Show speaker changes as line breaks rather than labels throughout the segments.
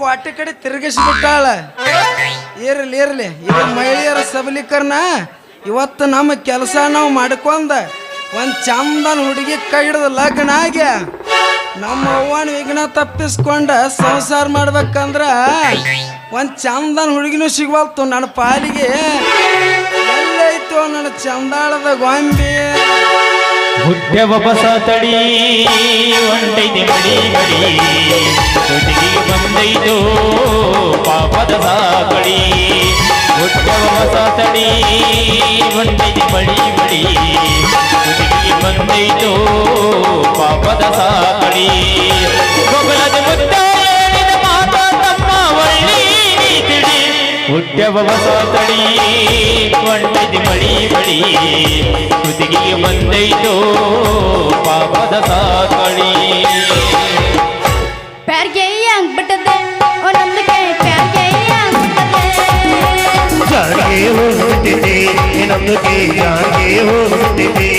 ಕ್ವಾಟಿ ಕಡೆ ತಿರುಗಿಸ್ಬಿಟ್ಟಾಳ. ಇರ್ಲಿ ಇರ್ಲಿ ಇದು ಮಹಿಳೆಯರ ಸಬಲೀಕರಣ. ಇವತ್ತು ನಮ್ಮ ಕೆಲಸ ನಾವು ಮಾಡ್ಕೊಂಡ ಒಂದು ಚಂದನ ಹುಡುಗಿ ಕೈ ಹಿಡಿದು ಲಗ್ನ ನಮ್ಮ ಅವ್ವನ ವಿಘ್ನ ತಪ್ಪಿಸ್ಕೊಂಡ ಸಂಸಾರ ಮಾಡ್ಬೇಕಂದ್ರ ಒಂದು ಚಂದನ ಹುಡುಗಿನೂ ಸಿಗ್ವಲ್ತು ನನ್ನ ಪಾಲಿಗೆ. ಎಲ್ಲೈತು ನನ್ನ ಚಂದಾಳದ ಗೊಂಬಿ.
ಹುಟ್ಟೆವ ಬಸ ತಡಿ ಒಂಟೈತೆ ಮಡಿ ಮಡಿ. ಜೊತೆಗೆ ಬಂದೈತು ಪಾಪದ ಸಾಕಡಿ ಹುಟ್ಟೆವ ಬಸ ತಡಿ ಒಂಟೈತೆ ಮಡಿ ಮಡಿ. ಜೊತೆಗೆ ಬಂದೈತು ಪಾಪದ ಸಾಕಡಿ ಗೊಬ್ಬರದ ಮುದ್ದ ಹುಟ್ಟೆವ ತಡಿ ಒಂಟೈತೆ ಮಡಿ ಮಡಿ ಕುದಿಗೆ ಬಂದೈತು ಪಾಪದ ಸಾಕಳಿ
ಜಾಗೆ ಹೋಗುತ್ತಿದೆ ನಮಗೆ ಜಾಗೆ ಹೋಗುತ್ತಿದೆ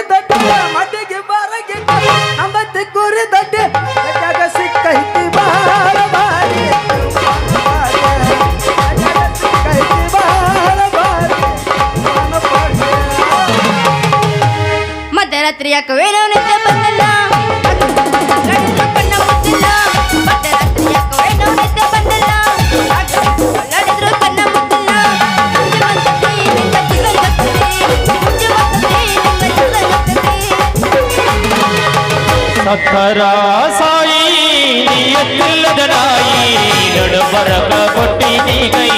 ತಿಕ್ಕೂರಿ ದಡ್ಡ ಮಡ್ಡಿಗೆ ಬಾರ ಗೆಡ್ಡೆ ನಂದ ತಿಕ್ಕೂರಿ ದಡ್ಡೆ ಗಡ್ಡಾಗ ಸಿಕ್ಕೈತಿ ಬಾಳ ಬಾರಿ
ಸಕ್ಕರ ಸಾಯಿ ನಿಯತ್ತಿಲ್ಲದ ನಾಯಿ, ನಡುಬರಕ ಕೊಟ್ಟಿನಿ ಕೈ.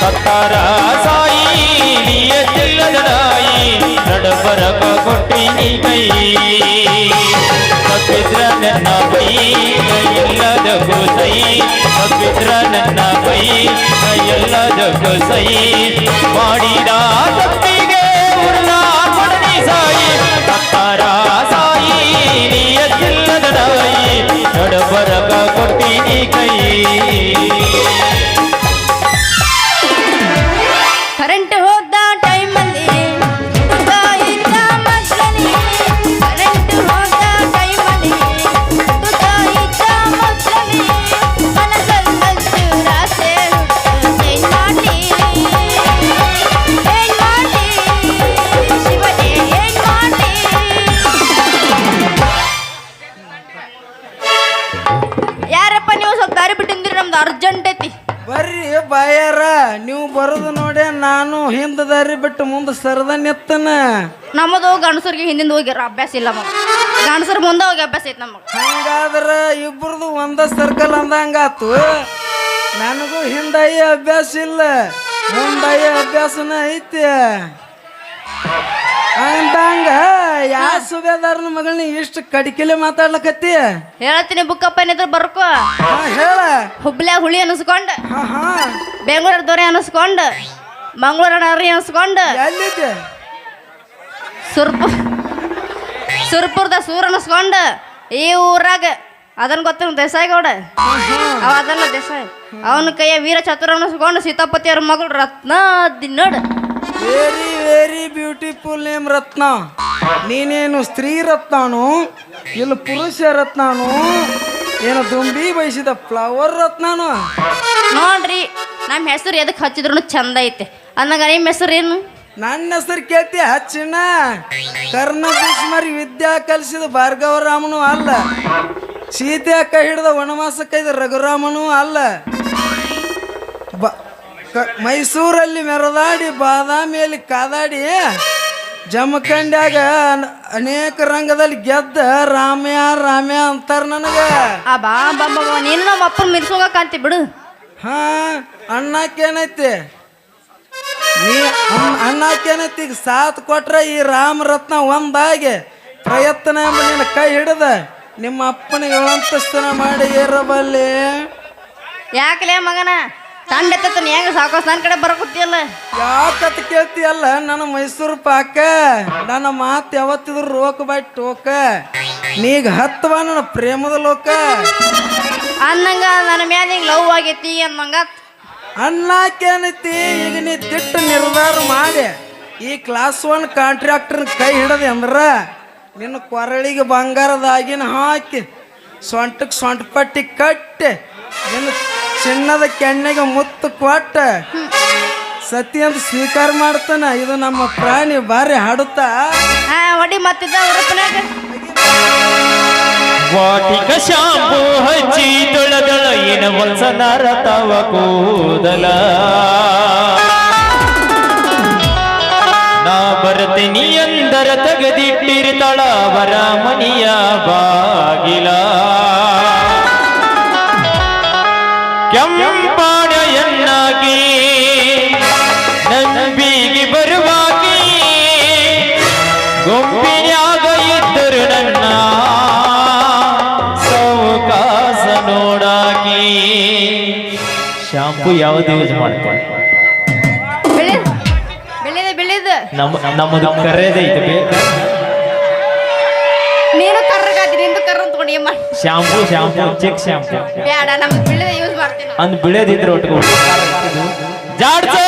ಸಕ್ಕರ ಸಾಯಿ ನಿಯತ್ತಿಲ್ಲದ ನಾಯಿ, ನಡುಬರಕ ಕೊಟ್ಟಿನಿ ಕೈ. ತಪ್ಪಿದ್ರ ನನ್ನ ಬೈ ಎಲ್ಲದಕ್ಕೂ ಸೈ ತಪ್ಪಿದ್ರ ನನ್ನ ಬೈ ಎಲ್ಲದಕ್ಕೂ ಸೈ ಮಾಡಿದ
ಅರ್ಜೆಂಟ್ ಐತಿ
ಬರ್ರಿ ಬಾಯಾರ ನೀವು ಬರೋದು ನೋಡಿ ನಾನು ಹಿಂದದಾರಿ ಬಿಟ್ಟು ಮುಂದೆ ಸರದ ನಿತ್ತನ.
ನಮ್ಮದು ಗಂಡಸರಿಗೆ ಹಿಂದಿಂದ ಹೋಗ್ಯಾರ ಅಭ್ಯಾಸ ಇಲ್ಲ ಮಗ ಗಂಡಸರು ಮುಂದೆ ಹೋಗಿ ಅಭ್ಯಾಸ ಐತಿ ನಮಗೆ.
ಹಂಗಾದ್ರ ಇಬ್ಬರದು ಒಂದ ಸರ್ಕಲ್ ಅಂದಂಗಾತು ನನಗೂ ಹಿಂದಾಯಿ ಅಭ್ಯಾಸ ಇಲ್ಲ ಮುಂದಾಯಿ ಅಭ್ಯಾಸನ ಐತಿ. ಅಂತ ಸುಬೇದಾರನ ಮಗಳನ್ನ ಇಷ್ಟು ಕಡಿಕೆಲೆ ಮಾತಾಡ್ಲಕತ್ತಿ?
ಹೇಳ್ತೀನಿ ಬುಕ್ಕಪ್ಪ ಏನಿದ್ರು ಬರ್ಕೋ.
ಹಾ ಹೇಳ.
ಹುಬ್ಳ್ಯಾಗ ಹುಳಿ ಅನಿಸ್ಕೊಂಡು.
ಹಾ ಹಾ.
ಬೆಂಗಳೂರು ದೊರೆ ಅನಿಸ್ಕೊಂಡು. ಮಂಗಳೂರು ನರಿ ಅನಿಸ್ಕೊಂಡು.
ಎಲ್ಲಿದ್ದೆ?
ಸುರ್ಪು ಸುರ್ಪುರ್ದ ಸೂರ್ ಅನಿಸ್ಕೊಂಡು. ಈ ಊರಾಗ ಅದನ್ನ ಗೊತ್ತಿನ ದೇಸಾಯಿಗೌಡ? ಅವ ಅದನ್ನ ದೇಸಾಯಿ. ಅವನ ಕೈಯ ವೀರ ಚತುರ ಅನಿಸ್ಕೊಂಡು. ಸೀತಾಪತಿಯವ್ರ ಮಗಳು ರತ್ನ ನೋಡು
very very beautiful name Ratna ನೀನೇನು ಸ್ತ್ರೀ ರತ್ನಾನು ಇಲ್ಲಿ ಪುರುಷ ರತ್ನಾನು ಏನು ದುಂಬಿ ಬಯಸಿದ ಫ್ಲವರ್ ರತ್ನಾನು?
ನೋಡ್ರಿ ನಮ್ಮ ಹೆಸರು ಎದಕ್ಕೆ ಹಚ್ಚಿದ್ರು ಚಂದ ಐತೆ. ಅನ್ನಗ ನಿಮ್ಮ ಹೆಸರು ಏನು?
ನನ್ನ ಹೆಸರು ಕೇಳ್ತಿ ಹಚ್ಚಿನ. ಕರ್ಣ ಭೀಷ್ಮರಿ ವಿದ್ಯಾ ಕಲಿಸಿದ ಭಾರ್ಗವರಾಮನು ಅಲ್ಲ. ಸೀತೆ ಕೈ ಹಿಡಿದ ವನವಾಸ ಕೈದ ರಘುರಾಮನು ಅಲ್ಲ. ಬ ಮೈಸೂರಲ್ಲಿ ಮೆರದಾಡಿ ಬಾದಾಮಿಯಲ್ಲಿ ಕಾದಾಡಿ ಜಮಖಂಡ್ಯಾಗ ಅನ್- ಅನೇಕ ರಂಗದಲ್ಲಿ ಗೆದ್ದ ರಾಮ್ಯ ರಾಮ್ಯ ಅಂತಾರ ನನಗೆ.
ಆ ಬಾ ಬಾ ಬಾ ಬಾ, ನೀನು ನಮ್ಮ ಅಪ್ಪನ ಮಿರ್ಸೋಗ ಕಾಂತಿ ಬಿಡು.
ಹಾ ಅಣ್ಣಕ್ಕೇನೈತಿ ನೀ ಅಣ್ಣ- ಅಣ್ಣಕ್ಕೇನೈತಿ ಈಗ ಸಾಥ್ ಕೊಟ್ರೆ ಈ ರಾಮರತ್ನ ಒಂದಾಗಿ ಪ್ರಯತ್ನ ಎಂಬ ನಿನ್ನ ಕೈ ಹಿಡಿದ ನಿಮ್ಮ ಅಪ್ಪನಿಗೆ ಅಂತಸ್ತನ ಮಾಡಿ ಏರಬಲ್ಲಿ.
ಯಾಕಲೇ ಮಗನ? ತಂಡ ಎತ್ತ ನೀ ಹೆಂಗ ಸಾಕೋಸ್ ನನ್ನ ಕಡೆ ಬರಕುತ್ತಿಯಲ್ಲ.
ಯಾಕತ್ ಕೇಳ್ತಿಯಲ್ಲ ನನ್ನ ಮೈಸೂರು ಪಾಕ? ನನ್ನ ಮಾತು ಯಾವತ್ತಿದ್ರು ರೋಕ ಬಾಯ್ ಟೋಕ? ನೀಗ ಹತ್ತವ ನನ್ನ ಪ್ರೇಮದ ಲೋಕ?
ಅನ್ನಂಗ ನನ್ನ ಮ್ಯಾಲ ಹಿಂಗ್ ಲವ್ ಆಗೈತಿ ಅನ್ನಂಗ.
ಅನ್ನಾಕೇನೈತಿ? ಈಗ ನೀ ತಿಟ್ಟ ನಿರ್ಧಾರ ಮಾಡಿ. ಈ ಕ್ಲಾಸ್ ಒನ್ ಕಾಂಟ್ರಾಕ್ಟರ್ ಕೈ ಹಿಡದೆ ಅಂದ್ರ ನಿನ್ನ ಕೊರಳಿಗೆ ಬಂಗಾರದಾಗಿನ ಹಾಕಿ ಸೊಂಟಕ್ಕೆ ಸೊಂಟ ಪಟ್ಟಿ ಕಟ್ಟಿ ನಿನ್ನ ಚಿನ್ನದ ಕೆಣ್ಣೆಗೆ ಮುತ್ತು ಕೊಟ್ಟ ಸತಿ ಅಂತ ಸ್ವೀಕಾರ ಮಾಡ್ತಾನ. ಇದು ನಮ್ಮ ಪ್ರಾಣಿ ಬಾರಿ ಹಾಡುತ್ತಾ.
ಹಾ ಒಡಿ ಮತ್ತಿದ್ದ ಉಡುಪಿನಾಗ
ವಾಟಿಕ ಶಾಂಪು ಹಚ್ಚಿ ತೊಳೆದಳ ಏನ ಹೊಲ್ಸ ತವ ಕೂದಲ. ನಾ ಬರತೀನಿ ಅಂದರ ತೆಗೆದಿಟ್ಟಿರ್ತಾಳ ಅವರ ಮನಿಯ ಬಾಗಿಲ. ಕೆಂಪಾಣೆಯನ್ನಾಗಿ ನಂಬಿಗೆ ಬರುವಾಗಿ ಗೊಂಬಿನ್ಯಾಗ ಇದ್ದರು ನನ್ನ ಸೌಕಾಸ ನೋಡಾಗಿ ಶಾಂಪು ಯಾವ್ದು ಯೂಸ್ ಮಾಡ್ತಾರೆ ನಮ್ಮ ನಮ್ಮದು ಕರೆದೈತೆ.
ಏನ್ ಮಾಡಿ
ಶಾಂಪು ಶಾಂಪು ಚೆಕ್ ಶಾಂಪು
ಬೇಡ ನಮ್ಗೆ ಬೆಳೆದ ಯೂಸ್ ಮಾಡ್ತೀನಿ.
ಅಂದ್ ಬಿಳದಿದ್ರೆ ಒಟ್ಕೊಂಡು ಜಾಡ್ಸೋ.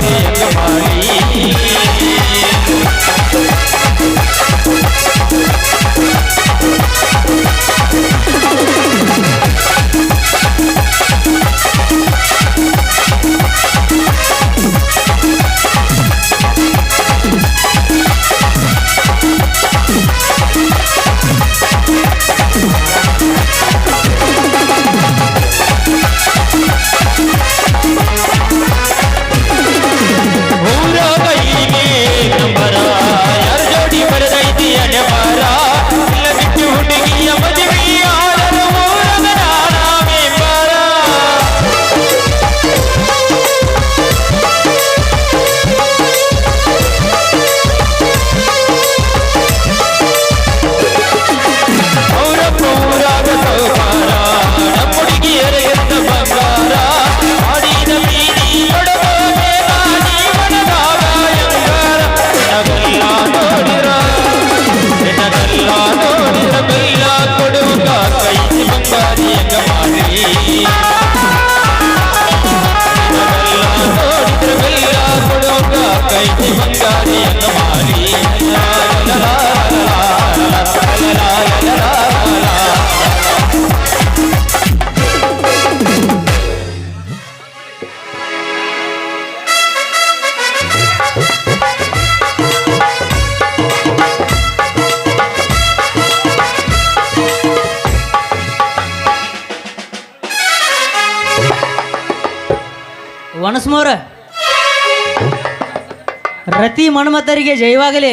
body, your body.
ವನಸ್ಮೋರ. ರತಿ ಮನ್ಮತರಿಗೆ ಜೈವಾಗಲಿ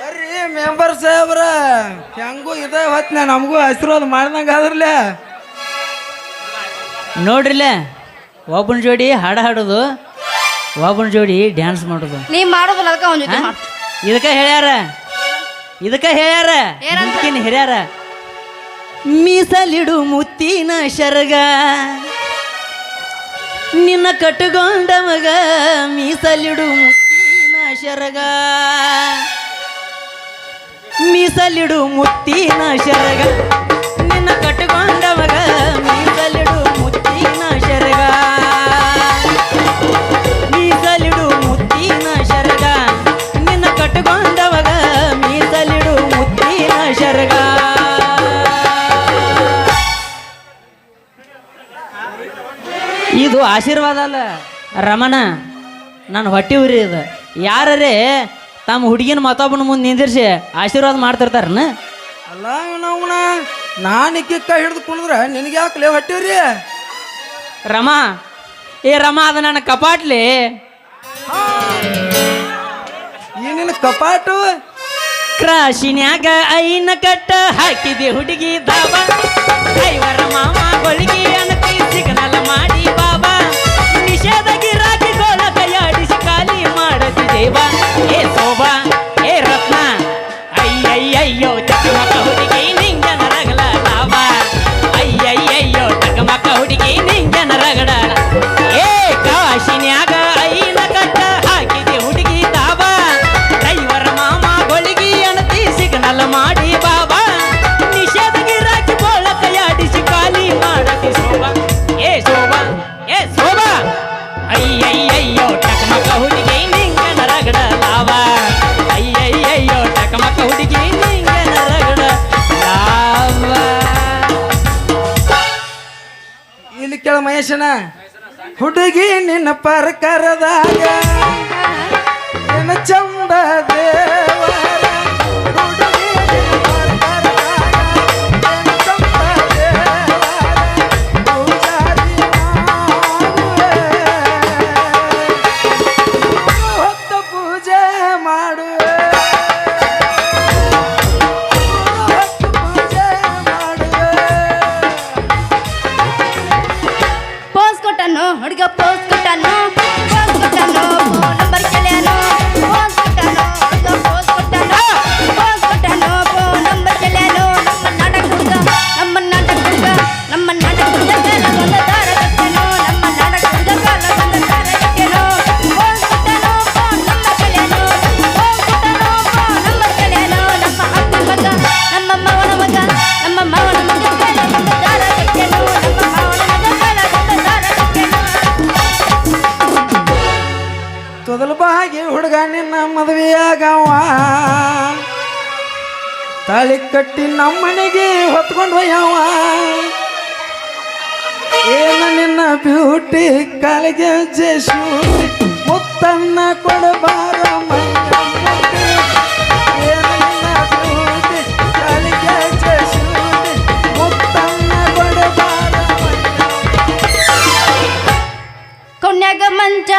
ಬರ್ರಿ ಮೆಂಬರ್ ಸಾಹೇಬ್ರ ಹೆಂಗೂ ಇದೇ ಹೊತ್ತಿನ ನಮಗೂ ಆಶೀರ್ವಾದ ಮಾಡ್ದಂಗೆ ಆದ್ರಲ್ಲ.
ನೋಡ್ರಿಲ್ಲ ಒಬ್ಬನ ಜೋಡಿ ಹಾಡು ಹಾಡೋದು ಒಬ್ಬನ ಜೋಡಿ ಡ್ಯಾನ್ಸ್ ಮಾಡೋದು.
ನೀ ಮಾಡೋದಿಲ್ಲ ಅದಕ್ಕೆ ಒಂದು ಜೊತೆ ಮಾಡು.
ಇದಕ್ಕ ಹೇಳ್ಯಾರ? ಇದಕ್ಕೆ ಹೇಳ್ಯಾರ?
ಏನಂತ?
ಹಿರಿಯಾರ ಹಿರ್ಯಾರ ಮೀಸಲಿಡು ಮುತ್ತಿನ ಶರಗ. ನಿನ್ನ ಕಟ್ಟುಕೊಂಡ ಮಗ ಮೀಸಲಿಡು ಶರಗ. ಮೀಸಲಿಡು ಮುತ್ತಿನ ಶರಗ. ನಿನ್ನ ಕಟ್ಟುಕೊಂಡ ಮಗ ಮೀಸಲಿಡು ಮುತ್ತಿನ ಶರಗ. ಮೀಸಲಿಡು ಮುತ್ತಿನ ಶರಗ. ನಿನ್ನ ಕಟ್ಟುಕೊಂಡವಗ ಇದು ಆಶೀರ್ವಾದ ಅಲ್ಲ. ರಮಣ ನಾನು ಹೊಟ್ಟೆ ಉರಿ ಇದು ಯಾರೇ ತಮ್ಮ ಹುಡುಗಿನ ಮತ್ತೊಬ್ಬನ ಮುಂದೆ ನಿಂದಿರ್ಸಿ ಆಶೀರ್ವಾದ ಮಾಡ್ತಿರ್ತಾರನ?
ಅಲ್ಲ ಇವನವನ ನಾನು ಇಕ್ಕಿ ಕೈ ಹಿಡಿದು ಕುಣಿದ್ರ ನಿನಗೆ ಯಾಕಲೇ ಹೊಟ್ಟಿವ್ರಿ
ರಮ ಏ ರಮ ಅದು ನನ್ನ ಕಪಾಟ್ಲಿ.
ಈ ನಿನ್ನ ಕಪಾಟು?
ಕ್ರಾಶಿನ್ಯಾಗ ಐನ ಕಟ್ಟ ಹಾಕಿದೆ ಹುಡುಗಿ ದಾಬ. ಐವರ ಮಾಮ ಗೊಳಿಗೆ ಅನತಿ
ಮಹೇಶನ ಹುಡುಗಿ ನಿನ್ನ ಪರಕರದಾಗ ನಿನ್ನ ನಿನ್ನ ಮದುವೆಯಾಗವ ತಾಳಿ ಕಟ್ಟಿ ನಮ್ಮನೆಗೆ ಹೊತ್ಕೊಂಡು ಹೋಯವ ಏನ ನಿನ್ನ ಬ್ಯೂಟಿ ಕಾಲಿಗೆ ಜೇಶೂಟಿ ಮುತ್ತನ್ನ ಕೊಡಬಾರ ಏನ ನಿನ್ನ ಬ್ಯೂಟಿ ಕಾಲಿಗೆ ಜೇಶೂಟಿ ಮುತ್ತನ್ನ ಕೊಡಬಾರ
ಕೊನ್ಯಾಗ ಮಂಚ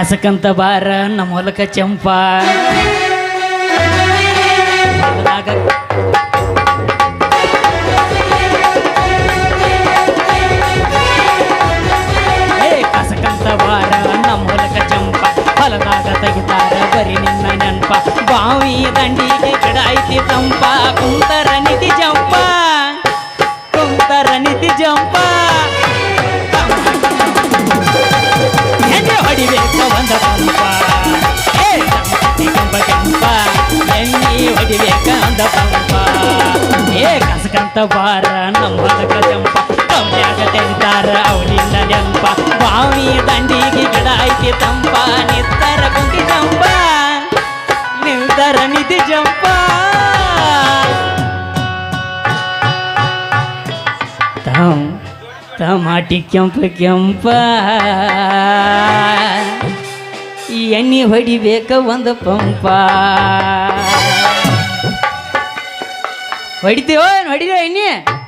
ಕಸಕಂತ ಬಾರ ನಮ್ಮ ಹೊಲಕ ಚಂಪ. ಬಾರ ನಮ್ಮ ಹೊಲಕ ಚಂಪ ಕಮ್ಮ್ಯಾಗ ತೆಗಿತಾರ ಅವನಿಂದ ನೆಂಪ ಬಾವಿ ದಂಡಿಗೆ ಗಿಡ ಐತಿ ತಂಪ ನಿತ್ತರ ಕುಂಟಿ ಜಂಪ ನಿಲ್ತರ ನಿಧಿ ಜಂಪ ತಮ್ ಟಮಾಟಿ ಕೆಂಪ ಕೆಂಪ ಈ ಎಣ್ಣೆ ಹೊಡಿಬೇಕ ಒಂದು ಪಂಪ ಹೊಡಿತೀವೋ ಏನು ಎಣ್ಣೆ?
ಆದ್ರ